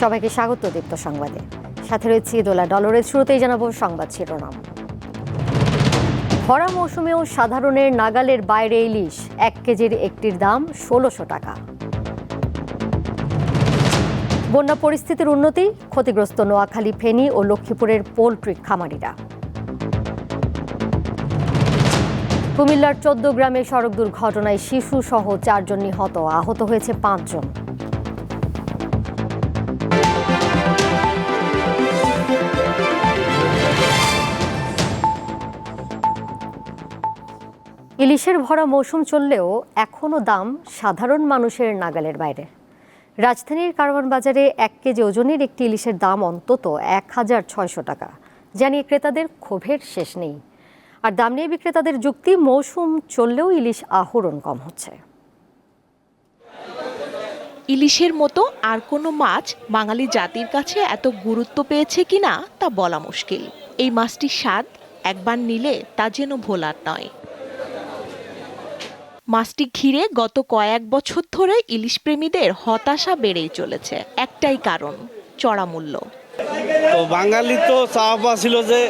সবাইকে স্বাগত দীপ্ত সংবাদে। সাথে রয়েছে দোলা ডলরের শুরুতেই জানাব সংবাদ শিরোনাম। ভরা মৌসুমেও সাধারণের নাগালের বাইরে ইলিশ, এক কেজির একটির দাম ষোলোশো টাকা। বন্যা পরিস্থিতির উন্নতি, ক্ষতিগ্রস্ত নোয়াখালী, ফেনী ও লক্ষ্মীপুরের পোলট্রি খামারিরা। কুমিল্লার চোদ্দ গ্রামে সড়ক দুর্ঘটনায় শিশু সহ চারজন নিহত, আহত হয়েছে পাঁচজন। ইলিশের ভরা মৌসুম চললেও এখনও দাম সাধারণ মানুষের নাগালের বাইরে। রাজধানীর কারওয়ান বাজারে এক কেজি ওজনের একটি ইলিশের দাম অন্তত এক হাজার ছয়শো টাকা। জানিয়ে ক্রেতাদের ক্ষোভের শেষ নেই। আর দাম নিয়ে বিক্রেতাদের যুক্তি, মৌসুম চললেও ইলিশ আহরণ কম হচ্ছে। ইলিশের মতো আর কোনো মাছ বাঙালি জাতির কাছে এত গুরুত্ব পেয়েছে কিনা তা বলা মুশকিল। এই মাছটির স্বাদ একবার নিলে তা যেন ভোলার নয়। মাছটি ঘিরে গত কয়েক বছর ধরে ইলিশ প্রেমীদের হতাশা বেড়েই চলেছে। একটাই কারণ চড়া মূল্য তো বাঙালি তো চাওয়া ছিল যে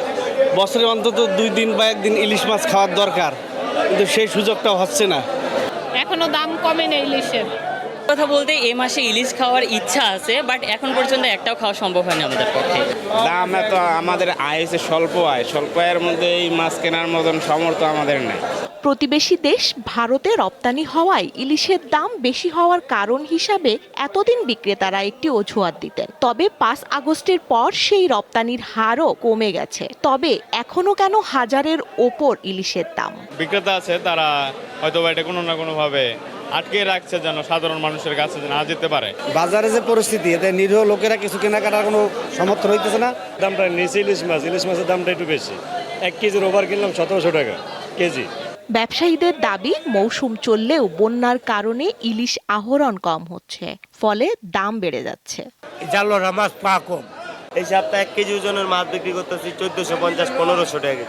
বছরে অন্তত দুই দিন বা একদিন ইলিশ মাছ খাওয়ার দরকার। কিন্তু সেই সুযোগটা হচ্ছে না। এখনও দাম কমে না ইলিশের। কথা বলতে এ মাসে ইলিশ খাওয়ার ইচ্ছা আছে বাট এখন পর্যন্ত একটাও খাওয়া সম্ভব হয়নি আমাদের পক্ষে। দাম এত আমাদের আয় হচ্ছে স্বল্প আয়। স্বল্প আয়ের মধ্যে এই মাছ কেনার মতন সামর্থ্য আমাদের নেই। প্রতিবেশী দেশ ভারতে রপ্তানি হওয়ায় ইলিশের দাম বেশি হওয়ার কারণ হিসাবে এতদিন বিক্রেতারা একটি অজুহাত দিতেন। তবে পাঁচ আগস্টের পর সেই রপ্তানির হারও কমে গেছে। তবে এখনও কেন হাজারের ওপর ইলিশের দাম? বিক্রেতা আছে তারা হয়তো বা এটা কোনো না কোনোভাবে আটকে রাখছে যেন সাধারণ মানুষের কাছে না যেতে পারে। বাজারে যে পরিস্থিতি এতে নিরীহ লোকেরা কিছু কেনাকাটার কোনো সমর্থন হইতেছে না? দামটা নিচে ইলিশ মাছ ইলিশ মাছের দামটা একটু বেশি। এক কেজির ওভার কিনলাম সতেরোশো টাকা কেজি। ব্যবসায়ীদের দাবি মৌসুম চললেও বন্যার কারণে ইলিশ আহরণ কম হচ্ছে ফলে দাম বেড়ে যাচ্ছে। জালোরা মাছ পা কম। এই সপ্তাহে এক কেজি ওজনের মাছ বিক্রি করতেছি চোদ্দশো পঞ্চাশ পনেরোশো টাকা।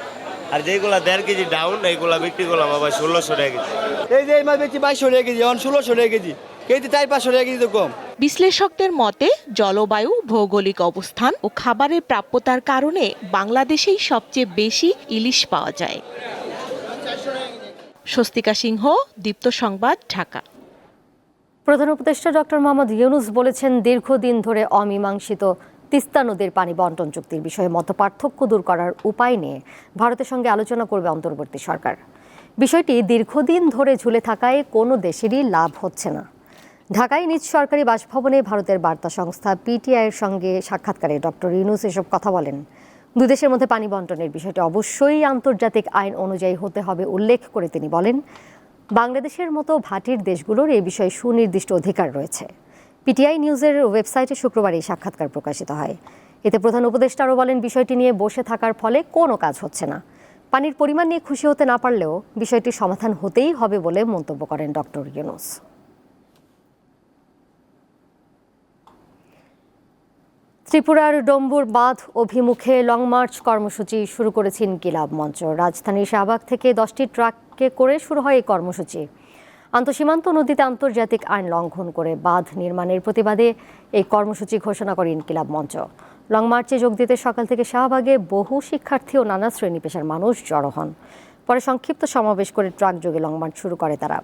আর যেগুলা দেড় কেজি ডাউন এইগুলা বিক্রি করলাম আবার ষোলোশো টাকা কেজি। এই যে এই মাছ বেশি বাইশশো টাকা কেজি এখন ষোলোশো টাকা কেজি। কেজি চার পাঁচশো টাকা কেজি তো কম। বিশ্লেষকদের মতে জলবায়ু ভৌগোলিক অবস্থান ও খাবারের প্রাপ্যতার কারণে বাংলাদেশেই সবচেয়ে বেশি ইলিশ পাওয়া যায়। স্বস্তিকা সিংহ দীপ্ত সংবাদ ঢাকা। প্রধান উপদেষ্টা ডক্টর মোহাম্মদ ইউনুস বলেছেন দীর্ঘদিন ধরে অমীমাংসিত তিস্তা নদীর পানি বন্টন চুক্তির বিষয়ে মত পার্থক্য দূর করার উপায় নিয়ে ভারতের সঙ্গে আলোচনা করবে অন্তর্বর্তী সরকার। বিষয়টি দীর্ঘদিন ধরে ঝুলে থাকায় কোনো দেশেরই লাভ হচ্ছে না। ঢাকায় নিজ সরকারি বাসভবনে ভারতের বার্তা সংস্থা পিটিআইয়ের সঙ্গে সাক্ষাৎকারে ডক্টর ইউনুস এসব কথা বলেন। দুই দেশের মধ্যে পানি বন্টনের বিষয়টি অবশ্যই আন্তর্জাতিক আইন অনুযায়ী হতে হবে উল্লেখ করে তিনি বলেন, বাংলাদেশের মতো ভাটির দেশগুলোর এই বিষয়ে সুনির্দিষ্ট অধিকার রয়েছে। পিটিআই নিউজের ওয়েবসাইটে শুক্রবার এই সাক্ষাৎকার প্রকাশিত হয়। এতে প্রধান উপদেষ্টা আরও বলেন, বিষয়টি নিয়ে বসে থাকার ফলে কোনো কাজ হচ্ছে না। পানির পরিমাণ নিয়ে খুশি হতে না পারলেও বিষয়টি সমাধান হতেই হবে বলে মন্তব্য করেন ডক্টর ইউনুস। ত্রিপুরার ডম্বুর বাঁধ অভিমুখে লং মার্চ কর্মসূচি শুরু করেছেন ইনকিলাব মঞ্চ। রাজধানীর শাহবাগ থেকে দশটি ট্রাককে করে শুরু হয় এই কর্মসূচি। আন্তঃসীমান্ত নদীতে আন্তর্জাতিক আইন লঙ্ঘন করে বাঁধ নির্মাণের প্রতিবাদে এই কর্মসূচি ঘোষণা করে ইনকিলাব মঞ্চ। লং মার্চে যোগ দিতে সকাল থেকে শাহবাগে বহু শিক্ষার্থী ও নানা শ্রেণি পেশার মানুষ জড়ো হন। পরে সংক্ষিপ্ত সমাবেশ করে ট্রাক যোগে লং মার্চ শুরু করে তারা।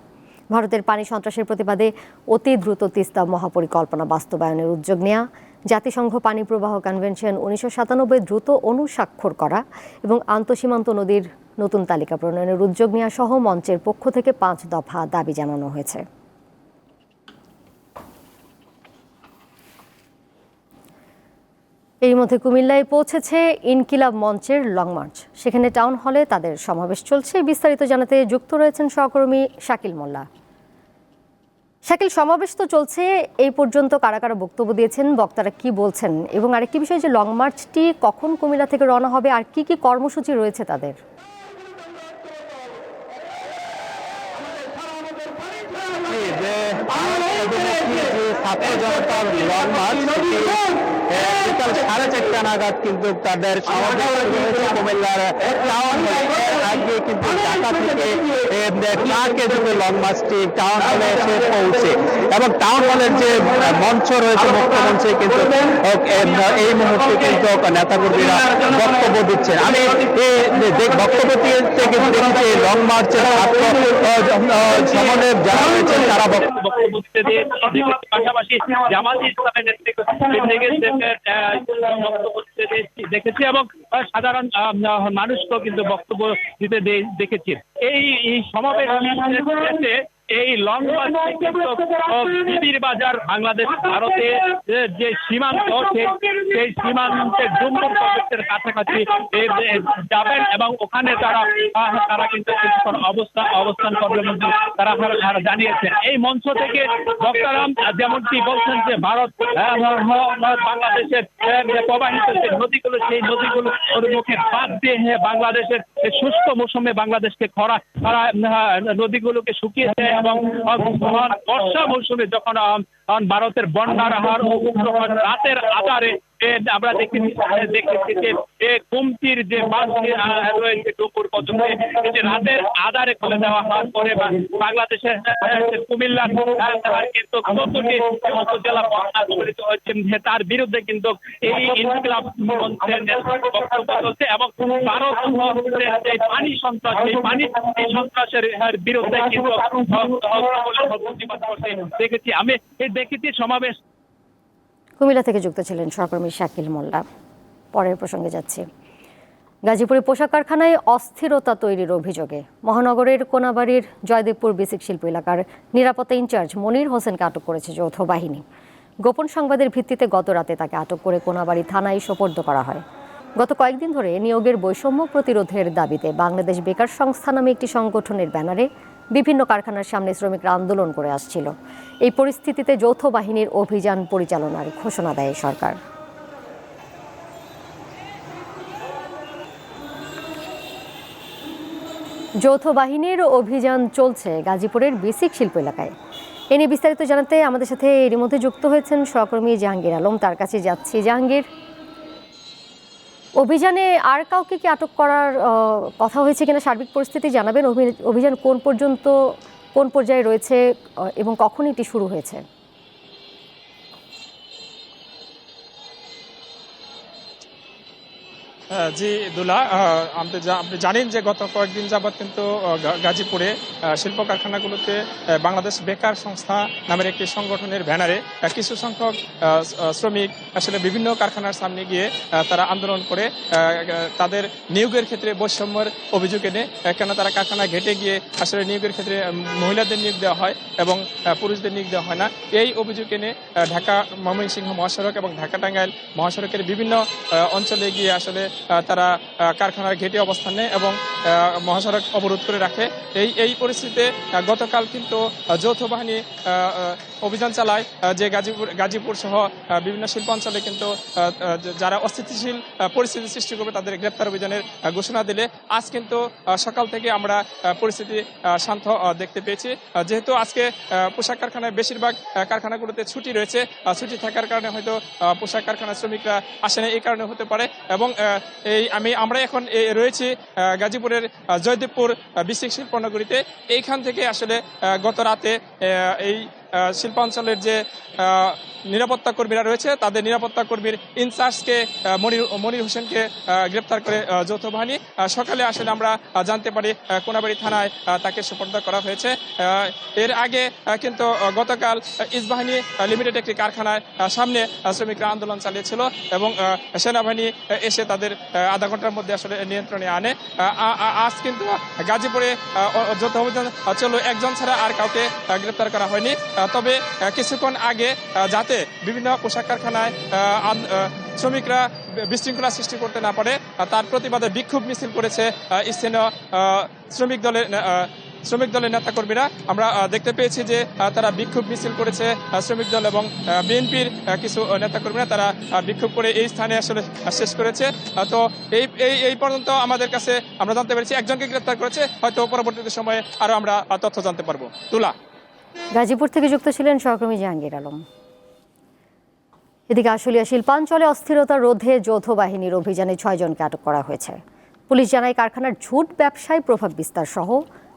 ভারতের পানি সন্ত্রাসের প্রতিবাদে অতি দ্রুত তিস্তা মহাপরিকল্পনা বাস্তবায়নের উদ্যোগ নেওয়া জাতিসংঘ পানি প্রবাহ কনভেনশন উনিশশো সাতানব্বই দ্রুত অনুস্বাক্ষর করা এবং আন্তঃসীমান্ত নদীর নতুন তালিকা প্রণয়নের উদ্যোগ নেওয়া সহ মঞ্চের পক্ষ থেকে পাঁচ দফা দাবি জানানো হয়েছে। এর মধ্যে কুমিল্লায় পৌঁছেছে ইনকিলাব মঞ্চের লং মার্চ। সেখানে টাউন হলে তাদের সমাবেশ চলছে। বিস্তারিত জানাতে যুক্ত রয়েছেন সহকর্মী শাকিল মোল্লা। শাকিল, সমাবেশ তো চলছে। এই পর্যন্ত কারা কারা বক্তব্য দিয়েছেন, বক্তারা কি বলছেন? এবং আরেকটি বিষয় যে, লং মার্চটি কখন কুমিল্লা থেকে রওনা হবে, আর কি কি কর্মসূচি রয়েছে তাদের? ছাত্র জনতার লং মার্চ সকাল সাড়ে চারটা নাগাদ কিন্তু তাদের কুমিল্লার টাউন আগে কিন্তু ঢাকা থেকে ট্রাকে লং মার্চটি টাউন হলে এসে পৌঁছে। এবং টাউন হলের যে মঞ্চ রয়েছে, মুখ্য কিন্তু এই মুহূর্তে কিন্তু নেতাকর্মীরা বক্তব্য দিচ্ছেন। আমি বক্তব্য দিতে কিন্তু লং মার্চের ছাত্র যারা রয়েছেন, তারা বক্তব্য দিতে পাশাপাশি জামাত ইসলামের নেতৃত্বে দেখেছি এবং সাধারণ মানুষকেও কিন্তু বক্তব্য দিতে দেখেছি। এই সমাবেশ এই লং বিবির বাজার বাংলাদেশ, ভারতে যে সীমান্ত সেই সীমান্তের ডুম্বুর প্রদেশের কাছাকাছি যাবেন এবং ওখানে তারা তারা কিন্তু কিছুক্ষণ অবস্থা অবস্থান করবে তারা জানিয়েছেন। এই মঞ্চ থেকে বক্তারাম যেমনটি বলছেন যে ভারত বাংলাদেশের প্রবাহিত যে নদীগুলো, সেই নদীগুলো ওর মুখে বাদ দিয়ে বাংলাদেশের শুষ্ক মৌসুমে বাংলাদেশকে খরা খরা নদীগুলোকে শুকিয়ে দেয় এবং বর্ষা মৌসুমে যখন ভারতের বন্যার হার রাতের আধারে আমরা দেখেছি দেখেছি যে কুমতির যে বাঁধ রয়েছে দুপুর পর্যন্ত যে রাতের আধারে খুলে দেওয়া হওয়ার পরে বাংলাদেশের কুমিল্লার কিন্তু চোদ্দটি উপজেলা বন্যা হয়েছে। যে তার বিরুদ্ধে কিন্তু এই ইনকিলাব চলছে এবং ভারত পানি সন্ত্রাস, এই পানি এই সন্ত্রাসের বিরুদ্ধে কিন্তু দেখেছি, আমি দেখেছি সমাবেশ কুমিল্লা থেকে যুক্ত ছিলেন সহকর্মী শাকিল মোল্লা। পরের প্রসঙ্গে যাচ্ছি। গাজীপুরে পোশাক কারখানায় অস্থিরতা তৈরির অভিযোগে মহানগরের কোনাবাড়ির জয়দেবপুর বেসিক শিল্প এলাকার নিরাপত্তা ইনচার্জ মনির হোসেনকে আটক করেছে যৌথ বাহিনী। গোপন সংবাদের ভিত্তিতে গত রাতে তাকে আটক করে কোনাবাড়ি থানায় সোপর্দ করা হয়। গত কয়েকদিন ধরে নিয়োগের বৈষম্য প্রতিরোধের দাবিতে বাংলাদেশ বেকার সংস্থা নামে একটি সংগঠনের ব্যানারে বিভিন্ন কারখানার সামনে শ্রমিকরা আন্দোলন করে আসছিল। এই পরিস্থিতিতে যৌথ বাহিনীর অভিযান পরিচালনার ঘোষণা দেয় সরকার। যৌথ বাহিনীর অভিযান চলছে গাজীপুরের বেসিক শিল্প এলাকায়। এ নিয়ে বিস্তারিত জানাতে আমাদের সাথে এরই মধ্যে যুক্ত হয়েছেন সহকর্মী জাহাঙ্গীর আলম। তার কাছে যাচ্ছি। জাহাঙ্গীর অভিযানে আর কাউকে কি আটক করার কথা হয়েছে কিনা সার্বিক পরিস্থিতি জানাবেন? অভি- অভিযান কোন পর্যন্ত, কোন পর্যায়ে রয়েছে এবং কখন এটি শুরু হয়েছে? জি, দুলা আপনি জানেন যে গত কয়েকদিন যাবৎ কিন্তু গাজীপুরে শিল্প কারখানাগুলোতে বাংলাদেশ বেকার সংস্থা নামের একটি সংগঠনের ব্যানারে কিছু সংখ্যক শ্রমিক আসলে বিভিন্ন কারখানার সামনে গিয়ে তারা আন্দোলন করে তাদের নিয়োগের ক্ষেত্রে বৈষম্যের অভিযোগ এনে কেন তারা কারখানা ঘেটে গিয়ে আসলে নিয়োগের ক্ষেত্রে মহিলাদের নিয়োগ দেওয়া হয় এবং পুরুষদের নিয়োগ দেওয়া হয় না। এই অভিযোগ এনে ঢাকা ময়মনসিংহ মহাসড়ক এবং ঢাকা টাঙ্গাইল মহাসড়কের বিভিন্ন অঞ্চলে গিয়ে আসলে তারা কারখানার ঘেটে অবস্থান নেয় এবং মহাসড়ক অবরোধ করে রাখে। এই এই পরিস্থিতিতে গতকাল কিন্তু যৌথ বাহিনী অভিযান চালায় যে গাজীপুর গাজীপুর সহ বিভিন্ন শিল্পাঞ্চলে কিন্তু যারা অস্থিতিশীল পরিস্থিতি সৃষ্টি করবে তাদের গ্রেপ্তার অভিযানের ঘোষণা দিলে আজ কিন্তু সকাল থেকে আমরা পরিস্থিতি শান্ত দেখতে পেয়েছি। যেহেতু আজকে পোশাক কারখানায় বেশিরভাগ কারখানাগুলোতে ছুটি রয়েছে ছুটি থাকার কারণে হয়তো পোশাক কারখানার শ্রমিকরা আসেনি, এই কারণে হতে পারে এবং এই, আমি, আমরা এখন রয়েছি গাজীপুরের জয়দেবপুর বিশ্বিক শিল্পনগরীতে। এইখান থেকে আসলে গত রাতে এই শিল্পাঞ্চলের যে নিরাপত্তা কর্মীরা রয়েছে। তাদের নিরাপত্তা কর্মীর ইনচার্জকে মনির মনির হোসেনকে গ্রেপ্তার করে যৌথ বাহিনী। সকালে আসলে আমরা জানতে পারি কোনাবাড়ি থানায় তাকে সুপর্দ করা হয়েছে। এর আগে কিন্তু গতকাল আহ, লিমিটেড একটি কারখানার সামনে শ্রমিকরা আন্দোলন চালিয়েছিল এবং সেনাবাহিনী এসে তাদের আধা ঘণ্টার মধ্যে আসলে নিয়ন্ত্রণে আনে। আজ কিন্তু গাজীপুরে যৌথ অভিযান চলো একজন ছাড়া আর কাউকে গ্রেপ্তার করা হয়নি। তবে কিছুক্ষণ আগে আহ, যাতে বিভিন্ন পোশাক কারখানায় শ্রমিকরা বিশৃঙ্খলা সৃষ্টি করতে না পারে তার প্রতিবাদে বিক্ষোভ মিছিল করেছে স্থানীয় শ্রমিক দলের শ্রমিক দলের নেতাকর্মীরা। আমরা দেখতে পেয়েছি যে তারা বিক্ষোভ মিছিল করেছে শ্রমিক দল এবং বিএনপির কিছু নেতাকর্মীরা তারা বিক্ষোভ করে এই স্থানে আসলে শেষ করেছে। তো এই এই পর্যন্ত আমাদের কাছে আমরা জানতে পেরেছি, একজনকে গ্রেপ্তার করেছে, হয়তো পরবর্তীতে সময়ে আরও আমরা তথ্য জানতে পারব। তুলা। গাজীপুর থেকে যুক্ত ছিলেন সহকর্মী জাহাঙ্গীর আলম। এদিকে আশুলিয়া শিল্পাঞ্চলে অস্থিরতা রোধে যৌথ বাহিনীর অভিযানে ছয়জনকে আটক করা হয়েছে। পুলিশ জানায় কারখানার ঝুট ব্যবসায় প্রভাব বিস্তার সহ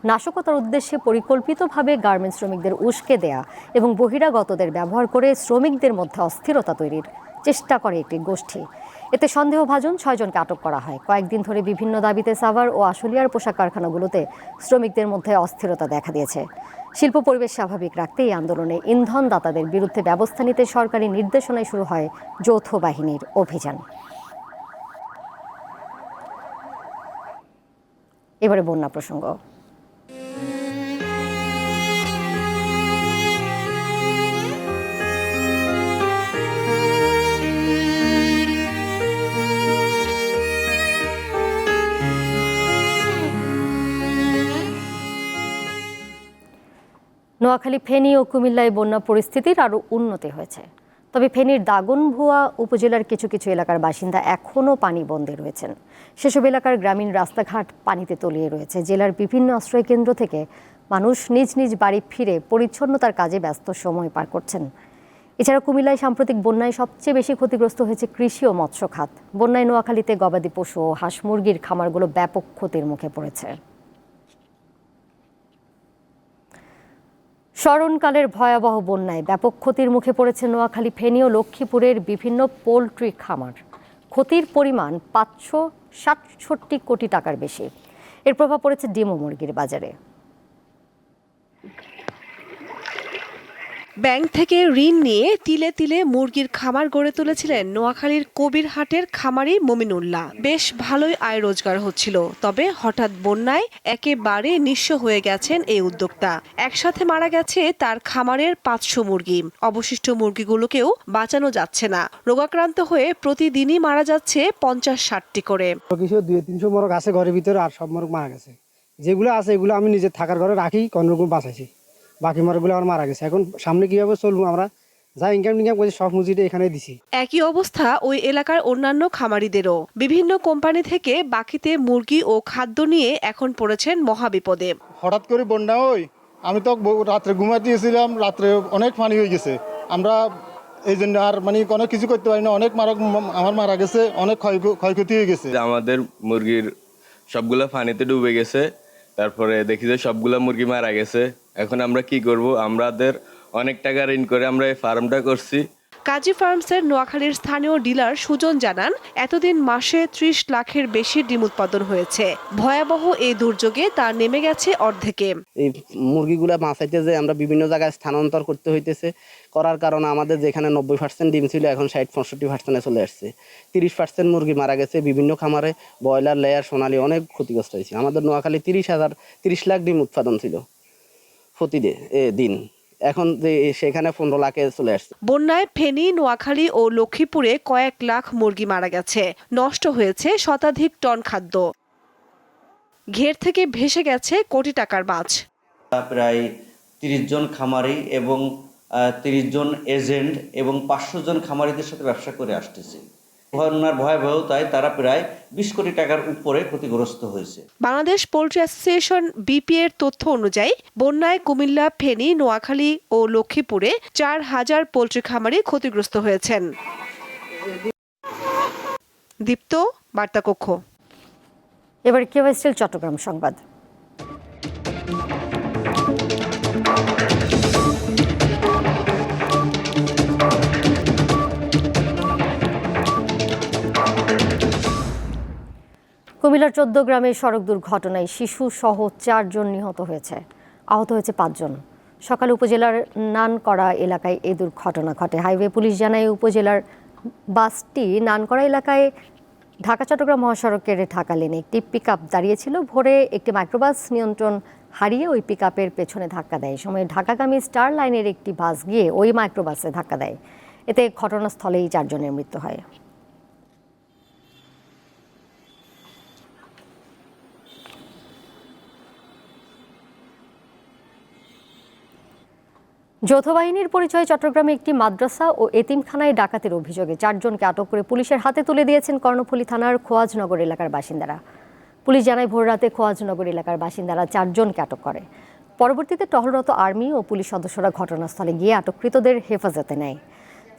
নাশকতার উদ্দেশ্যে পরিকল্পিতভাবে গার্মেন্টস শ্রমিকদের উস্কে দেয়া এবং বহিরাগতদের ব্যবহার করে শ্রমিকদের মধ্যে অস্থিরতা তৈরির চেষ্টা করে একটি গোষ্ঠী। এতে সন্দেহভাজন ছয়জনকে আটক করা হয়। কয়েকদিন ধরে বিভিন্ন দাবিতে সাভার ও আশুলিয়ার পোশাক কারখানাগুলোতে শ্রমিকদের মধ্যে অস্থিরতা দেখা দিয়েছে। শিল্প পরিবেশ স্বাভাবিক রাখতে এই আন্দোলনে ইন্ধনদাতাদের বিরুদ্ধে ব্যবস্থা নিতে সরকারি নির্দেশনায় শুরু হয় যৌথ বাহিনীর অভিযান। এবারে বন্যা প্রসঙ্গ। নোয়াখালী, ফেনী ও কুমিল্লায় বন্যা পরিস্থিতির আরও উন্নতি হয়েছে। তবে ফেনীর দাগনভুয়া উপজেলার কিছু কিছু এলাকার বাসিন্দা এখনও পানি বন্দে রয়েছেন। সেসব এলাকার গ্রামীণ রাস্তাঘাট পানিতে তলিয়ে রয়েছে। জেলার বিভিন্ন আশ্রয়কেন্দ্র থেকে মানুষ নিজ নিজ বাড়ি ফিরে পরিচ্ছন্নতার কাজে ব্যস্ত সময় পার করছেন। এছাড়া কুমিল্লায় সাম্প্রতিক বন্যায় সবচেয়ে বেশি ক্ষতিগ্রস্ত হয়েছে কৃষি ও মৎস্য খাত। বন্যায় নোয়াখালীতে গবাদি পশু ও হাঁস মুরগির খামারগুলো ব্যাপক ক্ষতির মুখে পড়েছে। স্মরণকালের ভয়াবহ বন্যায় ব্যাপক ক্ষতির মুখে পড়েছে নোয়াখালী, ফেনী ও লক্ষ্মীপুরের বিভিন্ন পোলট্রি খামার। ক্ষতির পরিমাণ পাঁচশো সাতষট্টি কোটি টাকার বেশি। এর প্রভাব পড়েছে ডিমো মুরগির বাজারে। ব্যাংক থেকে ঋণ নিয়ে তিলে তিলে মুরগির খামার গড়ে তুলেছিলেন নোয়াখালীর কবিরহাটের খামারি মমিনুল্লাহ। বেশ ভালোই আয় রোজগার হচ্ছিল, তবে হঠাৎ বন্যায় একেবারে নিঃস্ব হয়ে গেছেন এই উদ্যোক্তা। একসাথে মারা গেছে তার খামারের পাঁচশো মুরগি। অবশিষ্ট মুরগিগুলোকেও বাঁচানো যাচ্ছে না। রোগাক্রান্ত হয়ে প্রতিদিনই মারা যাচ্ছে পঞ্চাশ ষাটটি করে। কিছু দুই, তিনশো মোরগ আছে ঘরের ভিতরে আর সব মোরগ মারা গেছে। যেগুলো আছে এগুলো আমি নিজের থাকার ঘরে রাখি, কোনো রকম বাঁচাইছি। বাকি মোরগগুলো আমার মারা গেছে। এখন সামনে কীভাবে চলবো আমরা? যা ইনকাম টিনকাম করছি সব মুজিটা এখানে দিছি। একই অবস্থা ওই এলাকার অন্যান্য খামারিদেরও। বিভিন্ন কোম্পানি থেকে বাকিতে মুরগি ও খাদ্য নিয়ে এখন পড়েছেন মহাবিপদে। হঠাৎ করে বন্যা ওই আমি তো রাত্রে ঘুমাতে দিয়েছিলাম রাত্রে অনেক পানি হয়ে গেছে। আমরা এই জন্য আর মানে অনেক কিছু করতে পারি না অনেক মারা আমার মারা গেছে অনেক ক্ষয় ক্ষয়ক্ষতি হয়ে গেছে। আমাদের মুরগির সবগুলা পানিতে ডুবে গেছে তারপরে দেখি যে সবগুলা মুরগি মারা গেছে। এখন আমরা কি করব? আমাদের অনেক টাকা ঋণ করে আমরা এই ফার্মটা করছি। কাজী ফার্মসের নোয়াখালীর স্থানীয় ডিলার সুজন জানান এতদিন মাসে ত্রিশ লাখের বেশি ডিম উৎপাদন হয়েছে। ভয়াবহ এই দুর্যোগে তা নেমে গেছে অর্ধেকে। এই মুরগিগুলা বাঁচাইতে যে আমরা বিভিন্ন জায়গায় স্থানান্তর করতে হইতেছে করার কারণে আমাদের যেখানে নব্বই পার্সেন্ট ডিম ছিল এখন ষাট পঁয়ষট্টি পার্সেন্টে চলে আসছে। তিরিশ পার্সেন্ট মুরগি মারা গেছে বিভিন্ন খামারে ব্রয়লার লেয়ার সোনালি অনেক ক্ষতিগ্রস্ত হয়েছে। আমাদের নোয়াখালী তিরিশ হাজার তিরিশ লাখ ডিম উৎপাদন ছিল। প্রতিদিন দিন। এখন যে সেখানে পনেরো লাখে চলে আসছে। বন্যায় ফেনী নোয়াখালী ও লক্ষ্মীপুরে কয়েক লাখ মুরগি মারা গেছে। নষ্ট হয়েছে শতাধিক টন খাদ্য। ঘের থেকে ভেসে গেছে কোটি টাকার মাছ। প্রায় তিরিশ জন খামারি এবং তিরিশ জন এজেন্ট এবং পাঁচশো জন খামারিদের সাথে ব্যবসা করে আসতেছে। বন্যার ভয়াবহতায় তারা প্রায় বিশ কোটি টাকার উপরে ক্ষতিগ্রস্ত হয়েছে। বাংলাদেশ পোল্ট্রি অ্যাসোসিয়েশন বিপি এর তথ্য অনুযায়ী বন্যায় কুমিল্লা ফেনী নোয়াখালী ও লক্ষ্মীপুরে চার হাজার পোল্ট্রি খামারি ক্ষতিগ্রস্ত হয়েছেন। দীপ্ত বার্তাকক্ষ। এবার কেওয়াইস্টিল চট্টগ্রাম সংবাদ। কুমিল্লার চোদ্দ গ্রামের সড়ক দুর্ঘটনায় শিশু সহ চারজন নিহত হয়েছে। আহত হয়েছে পাঁচজন। সকালে উপজেলার নানকড়া এলাকায় এই দুর্ঘটনা ঘটে। হাইওয়ে পুলিশ জানায়, উপজেলার বাসটি নানকড়া এলাকায় ঢাকা, চট্টগ্রাম মহাসড়কের ঢাকা লেনে একটি পিকআপ দাঁড়িয়েছিল। ভোরে একটি মাইক্রোবাস নিয়ন্ত্রণ হারিয়ে ওই পিকআপের পেছনে ধাক্কা দেয়। সময় ঢাকাগামী স্টার লাইনের একটি বাস গিয়ে ওই মাইক্রোবাসে ধাক্কা দেয়। এতে ঘটনাস্থলেই চারজনের মৃত্যু হয়। যৌথ বাহিনীর পরিচয়ে চট্টগ্রামে একটি মাদ্রাসা ও এতিমখানায় ডাকাতির অভিযোগে চারজনকে আটক করে পুলিশের হাতে তুলে দিয়েছেন কর্ণফুলী থানার খোয়াজনগর এলাকার বাসিন্দারা। পুলিশ জানায় ভোররাতে খোয়াজনগর এলাকার বাসিন্দারা চারজনকে আটক করে। পরবর্তীতে টহলরত আর্মি ও পুলিশ সদস্যরা ঘটনাস্থলে গিয়ে আটককৃতদের হেফাজতে নেয়।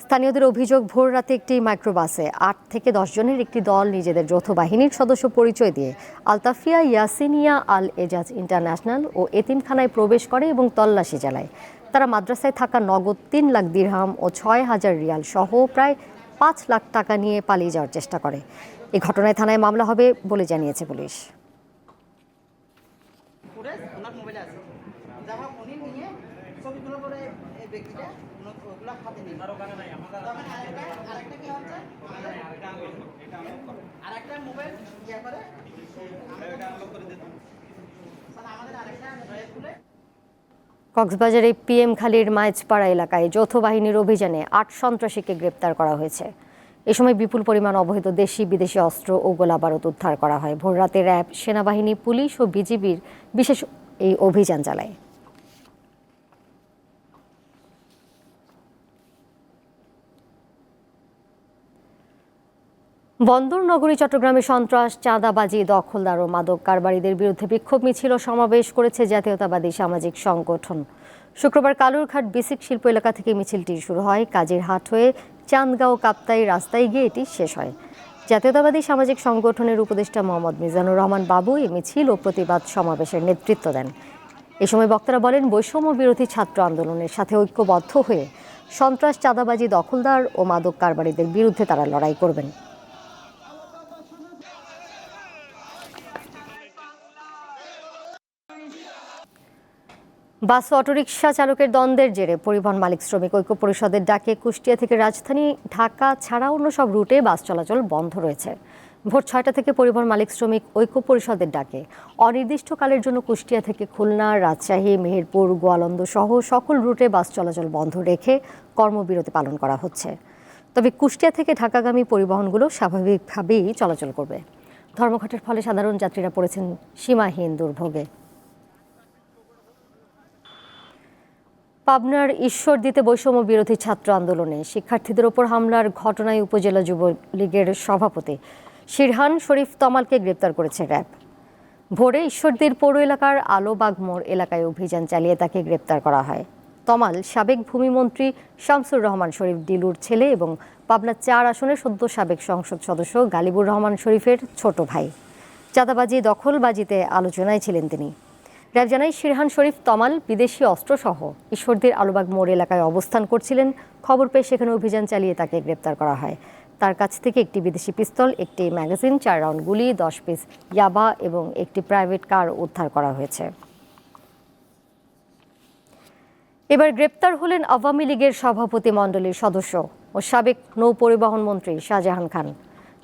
স্থানীয়দের অভিযোগ, ভোর রাতে একটি মাইক্রোবাসে আট থেকে জনের একটি দল নিজেদের যৌথ বাহিনীর সদস্য পরিচয় দিয়ে আলতাফিয়া ইয়াসিনিয়া আল এজাজ ইন্টারন্যাশনাল ও এতিমখানায় প্রবেশ করে এবং তল্লাশি চালায়। তারা মাদ্রাসায় থাকা নগদ তিন লাখ দিরহাম ও ছয় হাজার রিয়াল সহ প্রায় পাঁচ লাখ টাকা নিয়ে পালিয়ে যাওয়ার চেষ্টা করে। এই ঘটনায় থানায় মামলা হবে বলে জানিয়েছে পুলিশ। কক্সবাজারের পিএম খালির মাইজপাড়া এলাকায় যৌথ বাহিনীর অভিযানে আট সন্ত্রাসীকে গ্রেপ্তার করা হয়েছে। এ সময় বিপুল পরিমাণ অবৈধ দেশি, বিদেশি অস্ত্র ও গোলাবারুদ উদ্ধার করা হয়। ভোররাতে র্যাব, সেনাবাহিনী, পুলিশ ও বিজিবির বিশেষ এই অভিযান চালায়। বন্দর, নগরী, চট্টগ্রামে সন্ত্রাস, চাঁদাবাজি, দখলদার ও মাদক কারবারিদের বিরুদ্ধে বিক্ষোভ মিছিল সমাবেশ করেছে জাতীয়তাবাদী সামাজিক সংগঠন। শুক্রবার কালুরঘাট বিসিক শিল্প এলাকা থেকে মিছিলটি শুরু হয়। কাজের হাট হয়ে চান্দগাঁও কাপ্তাই রাস্তায় গিয়ে এটি শেষ হয়। জাতীয়তাবাদী সামাজিক সংগঠনের উপদেষ্টা মোহাম্মদ মিজানুর রহমান বাবু এই মিছিল ও প্রতিবাদ সমাবেশের নেতৃত্ব দেন। এ সময় বক্তারা বলেন, বৈষম্য বিরোধী ছাত্র আন্দোলনের সাথে ঐক্যবদ্ধ হয়ে সন্ত্রাস, চাঁদাবাজি, দখলদার ও মাদক কারবারিদের বিরুদ্ধে তারা লড়াই করবেন। বাস অটোরিকশা চালকের দ্বন্দ্বের জেরে পরিবহন মালিক শ্রমিক ঐক্য পরিষদের ডাকে কুষ্টিয়া থেকে রাজধানী ঢাকা ছাড়া অন্য সব রুটে বাস চলাচল বন্ধ রয়েছে। ভোর ছয়টা থেকে পরিবহন মালিক শ্রমিক ঐক্য পরিষদের ডাকে। অনির্দিষ্টকালের জন্য কুষ্টিয়া থেকে খুলনা, রাজশাহী, মেহেরপুর, গোয়ালন্দ সহ সকল রুটে বাস চলাচল বন্ধ রেখে কর্মবিরতি পালন করা হচ্ছে। তবে কুষ্টিয়া থেকে ঢাকাগামী পরিবহনগুলো স্বাভাবিকভাবেই চলাচল করবে। ধর্মঘটের ফলে সাধারণ যাত্রীরা পড়েছেন সীমাহীন দুর্ভোগে। পাবনার ঈশ্বরদীতে বৈষম্য বিরোধী ছাত্র আন্দোলনে শিক্ষার্থীদের ওপর হামলার ঘটনায় উপজেলা যুবলীগের সভাপতি শিরহান শরীফ তমালকে গ্রেপ্তার করেছে র্যাব। ভোরে ঈশ্বরদীর পৌর এলাকার আলোবাগ মোড় এলাকায় অভিযান চালিয়ে তাকে গ্রেপ্তার করা হয়। তমাল সাবেক ভূমিমন্ত্রী শামসুর রহমান শরীফ, ডিলুর ছেলে এবং পাবনা চার আসনের সদ্য সাবেক সংসদ সদস্য গালিবুর রহমান শরীফের ছোট ভাই। চাঁদাবাজি, দখলবাজিতে আলোচনায় ছিলেন তিনি। র্যাব জানায়, শিরহান শরীফ, তমাল, বিদেশি অস্ত্রসহ ঈশ্বরদীর আলুবাগ মোড় এলাকায় অবস্থান করছিলেন। খবর পেয়ে সেখানে অভিযান চালিয়ে তাকে গ্রেপ্তার করা হয়। তার কাছ থেকে একটি বিদেশি পিস্তল, একটি ম্যাগাজিন, চার রাউন্ড গুলি, দশ পিস ইয়াবা এবং একটি প্রাইভেট কার উদ্ধার করা হয়েছে। এবার গ্রেপ্তার হলেন আওয়ামী লীগের সভাপতি মণ্ডলীর সদস্য ও সাবেক নৌ পরিবহন মন্ত্রী শাহজাহান খান।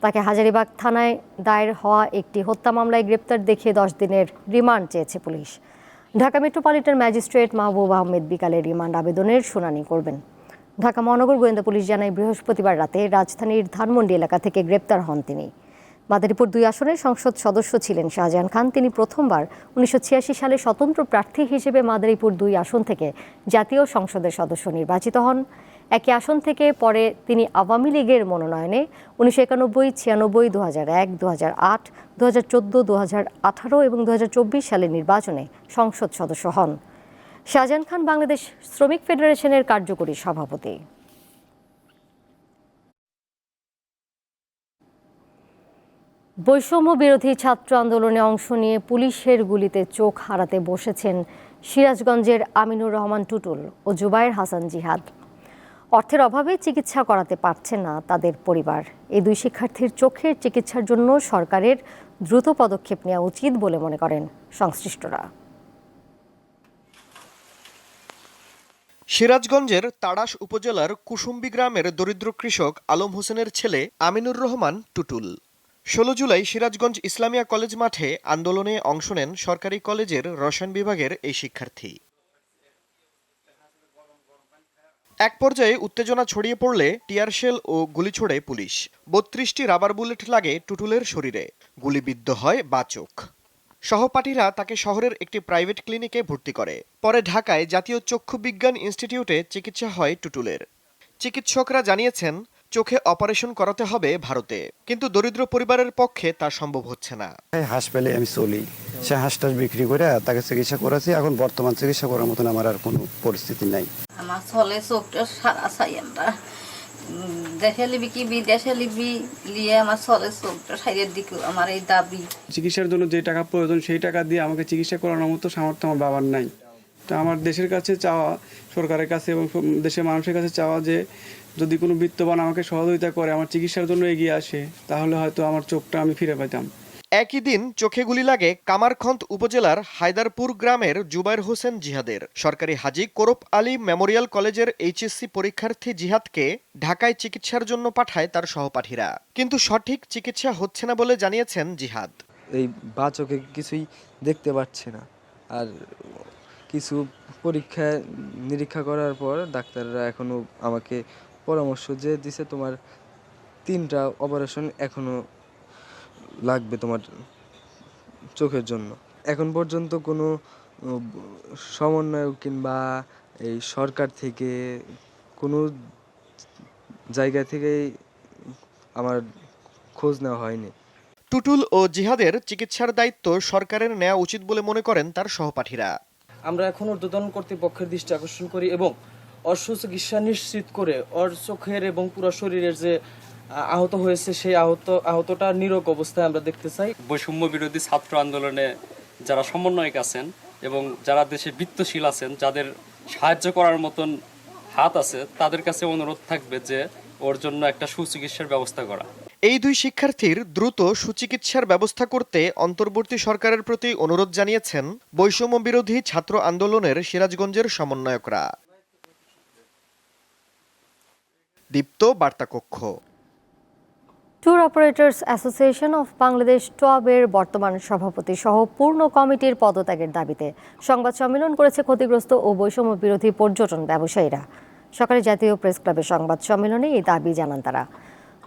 তাকে হাজারিবাগ থানায় দায়ের হওয়া একটি হত্যা মামলায় গ্রেপ্তার দেখিয়ে দশ দিনের রিমান্ড চেয়েছে police. Dhaka metropolitan magistrate Mahbub Ahmed বিকালে রিমান্ড আবেদনের শুনানি করবেন। ঢাকা মহানগর গোয়েন্দা পুলিশ জানায়, বৃহস্পতিবার রাতে রাজধানীর ধানমন্ডি এলাকা থেকে গ্রেপ্তার হন তিনি। মাদারীপুর দুই আসনের সংসদ সদস্য ছিলেন শাহজাহান খান। তিনি প্রথমবার উনিশশো ছিয়াশি সালে স্বতন্ত্র প্রার্থী হিসেবে মাদারীপুর দুই আসন থেকে জাতীয় সংসদের সদস্য নির্বাচিত হন। একই আসন থেকে পরে তিনি আওয়ামী লীগের মনোনয়নে উনিশশো একানব্বই, ছিয়ানব্বই দু হাজার এক দু হাজার আট দু হাজার চোদ্দ দু হাজার আঠারো এবং দু হাজার চব্বিশ সালের নির্বাচনে সংসদ সদস্য হন। শাহজাহান খান বাংলাদেশ শ্রমিক ফেডারেশনের কার্যকরী সভাপতি। বৈষম্য বিরোধী ছাত্র আন্দোলনে অংশ নিয়ে পুলিশের গুলিতে চোখ হারাতে বসেছেন সিরাজগঞ্জের আমিনুর রহমান টুটুল ও জুবায়ের হাসান জিহাদ। অর্থের অভাবে চিকিৎসা করাতে পারছে না তাদের পরিবার। এই দুই শিক্ষার্থীর চোখের চিকিৎসার জন্য সরকারের দ্রুত পদক্ষেপ নেওয়া উচিত বলে মনে করেন সংশ্লিষ্টরা। সিরাজগঞ্জের তাড়াশ উপজেলার কুসুম্বি গ্রামের দরিদ্র কৃষক আলম হোসেনের ছেলে আমিনুর রহমান টুটুল। ষোলো জুলাই সিরাজগঞ্জ ইসলামিয়া কলেজ মাঠে আন্দোলনে অংশ নেন সরকারি কলেজের রসায়ন বিভাগের এই শিক্ষার্থী। এক পর্যায়ে উত্তেজনা ছড়িয়ে পড়লে টিয়ারশেল ও গুলি ছোড়ে পুলিশ। বত্রিশটি রাবার বুলেট লাগে টুটুলের শরীরে। গুলিবিদ্ধ হয় বাচক। সহপাঠীরা তাকে শহরের একটি প্রাইভেট ক্লিনিকে ভর্তি করে। পরে ঢাকায় জাতীয় চক্ষু বিজ্ঞান ইনস্টিটিউটে চিকিৎসা হয় টুটুলের। চিকিৎসকরা জানিয়েছেন, চোখে অপারেশন করাতে হবে ভারতে, কিন্তু দরিদ্র পরিবারের পক্ষে তা সম্ভব হচ্ছে না। হাঁস পেলে আমি চলি। সে হাঁসটাস বিক্রি করে তাকে চিকিৎসা করেছি এখন বর্তমান চিকিৎসা করার মতন আমার আর কোনো পরিস্থিতি নাই। আমার চলে চোখটা সারা চাই আমরা দেশে লিবি কি বিদেশে লিবি লিয়ে আমার চলে চোখটা সাইডের দিকে আমার এই দাবি। চিকিৎসার জন্য যে টাকা প্রয়োজন সেই টাকা দিয়ে আমাকে চিকিৎসা করানোর মতো সামর্থ্য আমার বাবার নাই। তা আমার দেশের কাছে চাওয়া সরকারের কাছে এবং দেশের মানুষের কাছে চাওয়া যে যদি কোনো বিত্তবান আমাকে সহযোগিতা করে আমার চিকিৎসার জন্য এগিয়ে আসে তাহলে হয়তো আমার চোখটা আমি ফিরে পেতাম একই দিন চোখে গুলি লাগে কামারখন্দ উপজেলার হায়দারপুর গ্রামের জুবাইর হোসেন জিহাদের। সরকারি হাজি কোরপ আলী মেমোরিয়াল কলেজের এইচএসসি পরীক্ষার্থী জিহাদকে ঢাকায় চিকিৎসার জন্য পাঠায় তার সহপাঠীরা। কিন্তু সঠিক চিকিৎসা হচ্ছে না বলে জানিয়েছেন জিহাদ। এই বা চোখে কিছুই দেখতে পাচ্ছে না। আর কিছু পরীক্ষা নিরীক্ষা করার পর ডাক্তাররা এখনও আমাকে পরামর্শ যে দিছে তোমার তিনটা অপারেশন এখনও লাগবে তোমার চোখের জন্য। এখন পর্যন্ত কোনো সমন্বয় কিংবা এই সরকার থেকে কোনো জায়গা থেকেই আমার খোঁজ নেওয়া হয়নি। টুটুল ও জিহাদের চিকিৎসার দায়িত্ব সরকারের নেওয়া উচিত বলে মনে করেন তার সহপাঠীরা। আমরা এখন ঊর্ধ্বতন কর্তৃপক্ষের দৃষ্টি আকর্ষণ করি এবং ওর সুচিকিৎসা নিশ্চিত করে ওর চোখের এবং পুরো শরীরের যে আহত হয়েছে সেই আহত আহতটা নিরোগ অবস্থায় আমরা দেখতে চাই। বৈষম্য বিরোধী ছাত্র আন্দোলনে যারা সমন্বয়ক আছেন এবং যারা দেশে বৃত্তশীল আছেন যাদের সাহায্য করার মতন হাত আছে তাদের কাছে অনুরোধ থাকবে যে ওর জন্য একটা সুচিকিৎসার ব্যবস্থা করা। এই দুই শিক্ষার্থীর দ্রুত সুচিকিৎসার ব্যবস্থা করতে অন্তর্বর্তী সরকারের প্রতি অনুরোধ জানিয়েছেন বৈষম্য বিরোধী ছাত্র আন্দোলনের সিরাজগঞ্জের সমন্বয়করা। দীপ্ত বার্তা কক্ষ tour operators association of Bangladesh টবের বর্তমান সভাপতি সহ পূর্ণ কমিটির পদত্যাগের দাবিতে সংবাদ সম্মেলন করেছে ক্ষতিগ্রস্ত ও বৈষম্য বিরোধী পর্যটন ব্যবসায়ীরা। সকালে জাতীয় প্রেস ক্লাবের সংবাদ সম্মেলনে এই দাবি জানান তারা।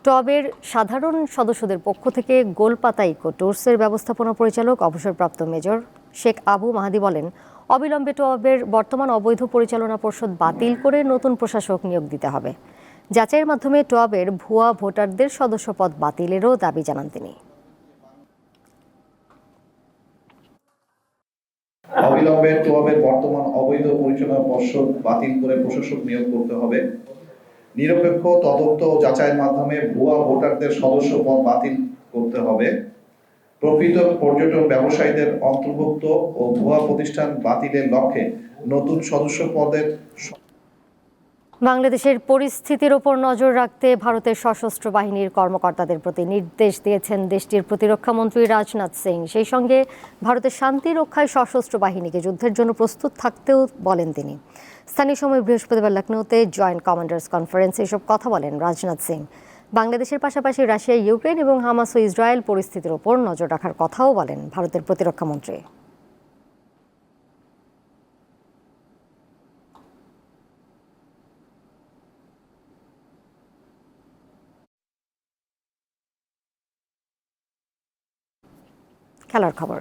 টবের সাধারণ সদস্যদের পক্ষ থেকে গোলপাতা ইকো ট্যুরসের ব্যবস্থাপনা পরিচালক, অবসরপ্রাপ্ত মেজর শেখ আবু মাহাদি বলেন, অবিলম্বে টবের বর্তমান অবৈধ পরিচালনা পর্ষদ বাতিল করে নতুন প্রশাসক নিয়োগ দিতে হবে। যাচাইয়ের মাধ্যমে টবের ভুয়া ভোটারদের সদস্যপদ বাতিলেরও দাবি জানান তিনি। অবিলম্বে টোয়াবের বর্তমান অবৈধ পরিচালনা পর্ষদ বাতিল করে প্রশাসক নিয়োগ করতে হবে। নিরপেক্ষ তদন্ত যাচাইয়ের মাধ্যমে ভুয়া ভোটারদের সদস্য পদ বাতিল করতে হবে। প্রকৃত পর্যটন ব্যবসায়ীদের অন্তর্ভুক্ত ও ভুয়া প্রতিষ্ঠান বাতিলের লক্ষ্যে নতুন সদস্য পদের বাংলাদেশের পরিস্থিতির ওপর নজর রাখতে ভারতের সশস্ত্র বাহিনীর কর্মকর্তাদের প্রতি নির্দেশ দিয়েছেন দেশটির প্রতিরক্ষা মন্ত্রী রাজনাথ সিং। সেই সঙ্গে ভারতের শান্তি রক্ষায় সশস্ত্র বাহিনীকে যুদ্ধের জন্য প্রস্তুত থাকতেও বলেন তিনি। স্থানীয় সময় বৃহস্পতিবার লখনৌতে জয়েন্ট কমান্ডার্স কনফারেন্সে এসব কথা বলেন রাজনাথ সিং। বাংলাদেশের পাশাপাশি রাশিয়া, ইউক্রেন এবং হামাস ও ইসরায়েল পরিস্থিতির ওপর নজর রাখার কথাও বলেন ভারতের প্রতিরক্ষা খেলার খবর।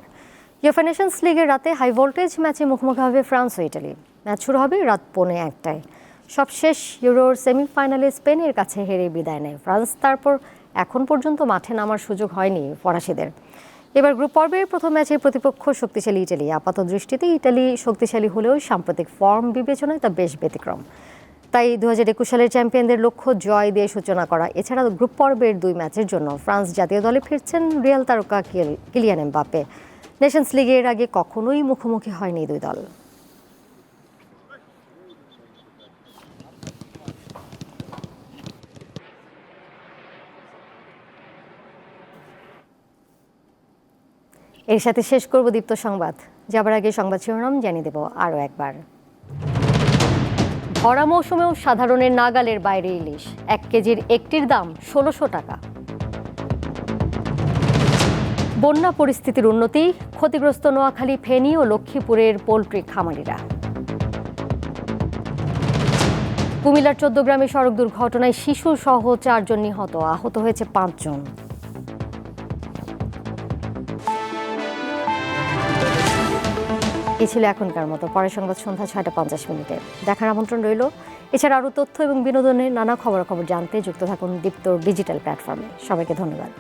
ইউএফএ নেশনস লিগের রাতে হাই ভোল্টেজ ম্যাচে মুখোমুখি হবে ফ্রান্স ও ইটালি। ম্যাচ শুরু হবে রাত পৌনে একটায়। সবশেষ ইউরোর সেমিফাইনালে স্পেনের কাছে হেরে বিদায় নেয় ফ্রান্স। তারপর এখন পর্যন্ত মাঠে নামার সুযোগ হয়নি ফরাসিদের। এবার গ্রুপ পর্বের প্রথম ম্যাচে প্রতিপক্ষ শক্তিশালী ইটালি। আপাত দৃষ্টিতে ইটালি শক্তিশালী হলেও সাম্প্রতিক ফর্ম বিবেচনায় তা বেশ ব্যতিক্রম। তাই দু হাজার একুশ সালের চ্যাম্পিয়নদের লক্ষ্য জয় দিয়ে সূচনা করা। এছাড়া গ্রুপ পর্বের দুই ম্যাচের জন্য ফ্রান্স জাতীয় দলে ফিরছেন রিয়াল তারকা কিল- কিলিয়ান এমবাপ্পে। নেশনস লিগের আগে কখনোই মুখোমুখি হয়নি দুই দল। এর সাথে শেষ করব দীপ্ত সংবাদ। যাবার আগে সংবাদ শিরোনাম জানিয়ে দেব আরও একবার। ভরা মৌসুমেও সাধারণের নাগালের বাইরে ইলিশ। এক কেজির একটির দাম ষোলোশো টাকা। বন্যা পরিস্থিতির উন্নতি, ক্ষতিগ্রস্ত নোয়াখালী, ফেনী ও লক্ষ্মীপুরের পোলট্রি খামারিরা। কুমিল্লার চোদ্দ গ্রামে সড়ক দুর্ঘটনায় শিশু সহ চারজন নিহত, আহত হয়েছে পাঁচজন। এই ছিল এখনকার মতো। পরের সংবাদ সন্ধ্যা ছয়টা পঞ্চাশ মিনিটে। দেখার আমন্ত্রণ রইল। এছাড়া আরও তথ্য এবং বিনোদনের নানা খবরাখবর জানতে যুক্ত থাকুন দীপ্ত ডিজিটাল প্ল্যাটফর্মে। সবাইকে ধন্যবাদ।